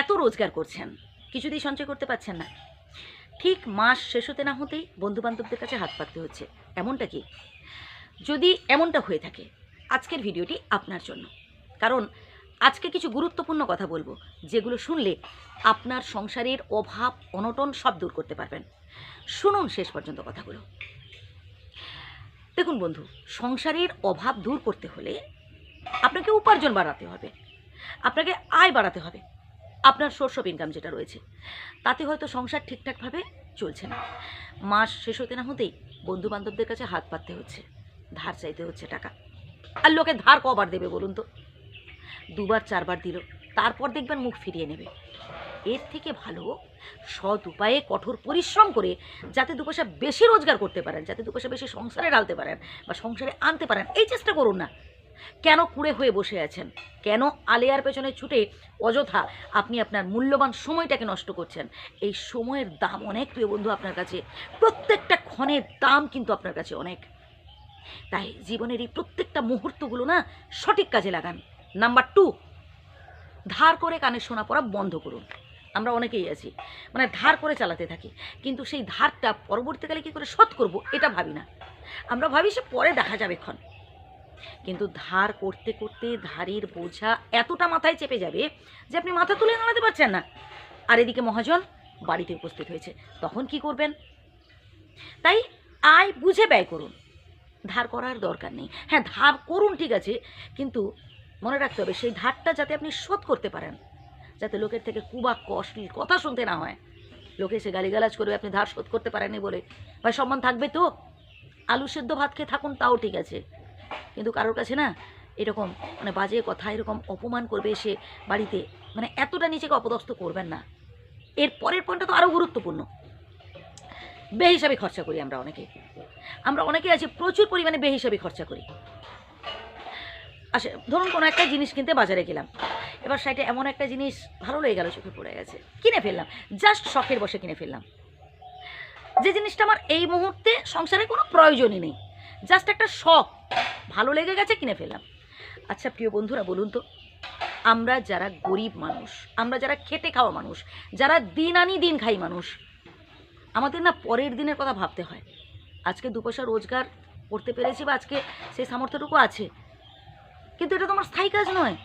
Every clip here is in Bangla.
এত রোজগার করছেন, কিছুতেই সঞ্চয় করতে পারছেন না। ঠিক মাস শেষ হতে না হতেই বন্ধুবান্ধবদের কাছে হাত পাততে হচ্ছে, এমনটা কি? যদি এমনটা হয়ে থাকে, আজকের ভিডিওটি আপনার জন্য। কারণ আজকে কিছু গুরুত্বপূর্ণ কথা বলব, যেগুলো শুনলে আপনার সংসারের অভাব, অনটন সব দূর করতে পারবেন। শুনুন শেষ পর্যন্ত কথাগুলো। দেখুন বন্ধু, সংসারের অভাব দূর করতে হলে আপনাকে উপার্জন বাড়াতে হবে, আপনাকে আয় বাড়াতে হবে। আপনার সোর্স অফ ইনকাম যেটা রয়েছে। তাতে হয়তো সংসার ঠিকঠাকভাবে চলছে না। মাস শেষ হতে না হতেই বন্ধু বান্ধবদের কাছে হাত পাততে হচ্ছে, ধার চাইতে হচ্ছে টাকা। আর লোকে ধার কবার দেবে বলুন তো? দুবার, চারবার দিল, তারপর দেখবেন মুখ ফিরিয়ে নেবে। এর থেকে ভালো সৎ উপায়ে কঠোর পরিশ্রম করে যাতে দু বেশি রোজগার করতে পারেন, যাতে দু বেশি সংসারে ডালতে পারেন বা সংসারে আনতে পারেন, এই চেষ্টা করুন না। কেন কুড়ে হয়ে বসে আছেন? কেন আলেয়ার পেছনে ছুটে অযথা আপনি আপনার মূল্যবান সময়টাকে নষ্ট করছেন? এই সময়ের দাম অনেক, প্রিয় বন্ধু, আপনার কাছে। প্রত্যেকটা ক্ষণের দাম কিন্তু আপনার কাছে অনেক। তাই জীবনের এই প্রত্যেকটা মুহূর্তগুলো না সঠিক কাজে লাগান। নাম্বার টু, ধার করে কানে শোনা পড়া বন্ধ করুন। আমরা অনেকেই আছি মানে ধার করে চালাতে থাকি। কিন্তু সেই ধারটা পরবর্তীকালে কী করে শোধ করব, এটা ভাবি না। আমরা ভাবি সে পরে দেখা যাবে ক্ষণ। কিন্তু ধার করতে করতে ধারের বোঝা এতটা মাথায় চেপে যাবে যে আপনি মাথা তুলে নাড়াতে পারছেন না। আর এদিকে মহাজন বাড়িতে উপস্থিত হয়েছে। তখন কি করবেন? তাই আয় বুঝে ব্যয় করুন। ধার করার দরকার নেই। হ্যাঁ ধার করুন ঠিক আছে, কিন্তু মনে রাখতে হবে সেই ধারটা যাতে আপনি শোধ করতে পারেন, যাতে লোকের থেকে কুবা অশ্লীল কথা শুনতে না হয়। লোকে এসে গালিগালাজ করবে, আপনি ধার শোধ করতে পারেননি বলে। ভাই, সম্মান থাকবে তো? আলু সেদ্ধ ভাত খেয়ে থাকুন, তাও ঠিক আছে। কিন্তু কারোর কাছে না এরকম মানে বাজে কথা, এরকম অপমান করবে এসে বাড়িতে মানে এতটা নিজেকে অপদস্থ করবেন না। এর পরের পয়েন্টটা তো আরও গুরুত্বপূর্ণ। বেহিসাবি খরচা করি আমরা অনেকে। আমরা অনেকে আছি, প্রচুর পরিমাণে বেহিসাবি খরচা করি। আসে ধরুন কোনো একটা জিনিস কিনতে বাজারে গেলাম। এবার সাইডে এমন একটা জিনিস ভালো লেগে গেল, চোখে পড়ে গেছে। কিনে ফেললাম জাস্ট শখের বসে কিনে ফেললাম। যে জিনিসটা আমার এই মুহূর্তে সংসারে কোনো প্রয়োজনই নেই। জাস্ট একটা শখ। ভালো লেগে গেছে কিনে ফেললাম। আচ্ছা প্রিয় বন্ধুরা, বলুন তো, আমরা যারা গরিব মানুষ, আমরা যারা খেটে খাওয়া মানুষ, যারা দিন আনি দিন খাই মানুষ, আমাদের না পরের দিনের কথা ভাবতে হয়। আজকে দু পয়সা রোজগার করতে পেরেছি বা আজকে সেই সামর্থ্যটুকু আছে, কিন্তু এটা তো আমার স্থায়ী কাজ নয়।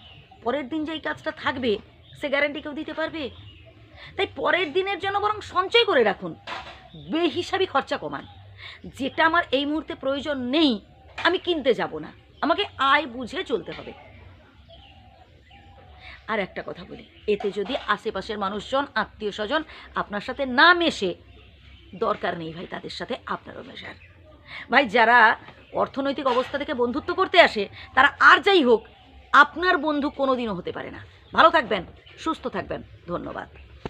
পরের দিন যে এই কাজটা থাকবে, সে গ্যারান্টি কেউ দিতে পারবে? তাই পরের দিনের জন্য বরং সঞ্চয় করে রাখুন। বেহিসাবি খরচা কমান। যেটা আমার এই মুহূর্তে প্রয়োজন নেই আমি কিনতে যাব না। আমাকে আয় বুঝে চলতে হবে। আর একটা কথা বলি, এতে যদি আশেপাশের মানুষজন আত্মীয় স্বজন আপনার সাথে না মেশে, দরকার নেই ভাই তাদের সাথে আপনারও মেশার। ভাই যারা অর্থনৈতিক অবস্থা থেকে বন্ধুত্ব করতে আসে, তারা আর যাই হোক, আপনার বন্ধু কোনো দিনও হতে পারে না। ভালো থাকবেন, সুস্থ থাকবেন, ধন্যবাদ।